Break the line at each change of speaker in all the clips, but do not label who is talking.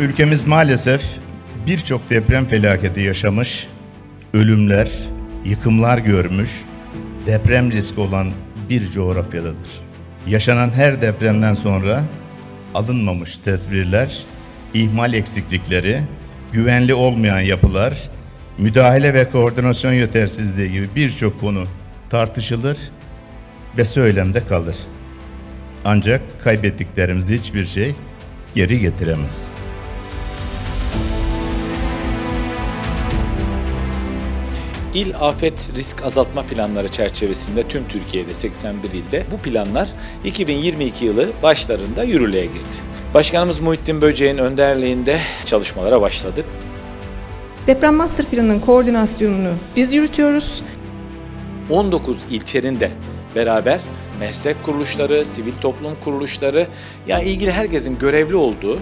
Ülkemiz maalesef birçok deprem felaketi yaşamış, ölümler, yıkımlar görmüş, deprem riski olan bir coğrafyadadır. Yaşanan her depremden sonra alınmamış tedbirler, ihmal eksiklikleri, güvenli olmayan yapılar, müdahale ve koordinasyon yetersizliği gibi birçok konu tartışılır ve söylemde kalır. Ancak kaybettiklerimizi hiçbir şey geri getiremez.
İl afet risk azaltma planları çerçevesinde tüm Türkiye'de 81 ilde bu planlar 2022 yılı başlarında yürürlüğe girdi. Başkanımız Muhittin Böceğin önderliğinde çalışmalara başladık.
Deprem Master Planı'nın koordinasyonunu biz yürütüyoruz.
19 ilçenin de beraber meslek kuruluşları, sivil toplum kuruluşları yani ilgili herkesin görevli olduğu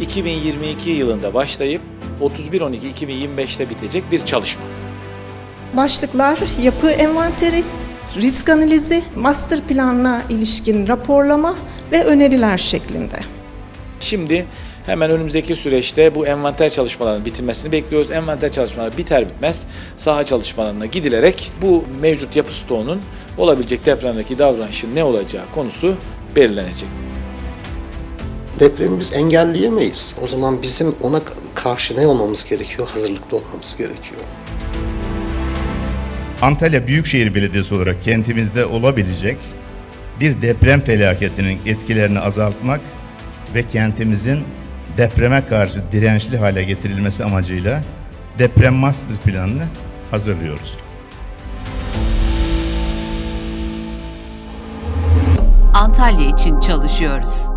2022 yılında başlayıp 31-12-2025'te bitecek bir çalışma.
Başlıklar yapı envanteri, risk analizi, master planla ilişkin raporlama ve öneriler şeklinde.
Şimdi hemen önümüzdeki süreçte bu envanter çalışmalarının bitirmesini bekliyoruz. Envanter çalışmaları biter bitmez saha çalışmalarına gidilerek bu mevcut yapı stoğunun olabilecek depremdeki davranışın ne olacağı konusu belirlenecek.
Depremi biz engelleyemeyiz. O zaman bizim ona karşı ne olmamız gerekiyor? Hazırlıklı olmamız gerekiyor.
Antalya Büyükşehir Belediyesi olarak kentimizde olabilecek bir deprem felaketinin etkilerini azaltmak ve kentimizin depreme karşı dirençli hale getirilmesi amacıyla deprem master planını hazırlıyoruz.
Antalya için çalışıyoruz.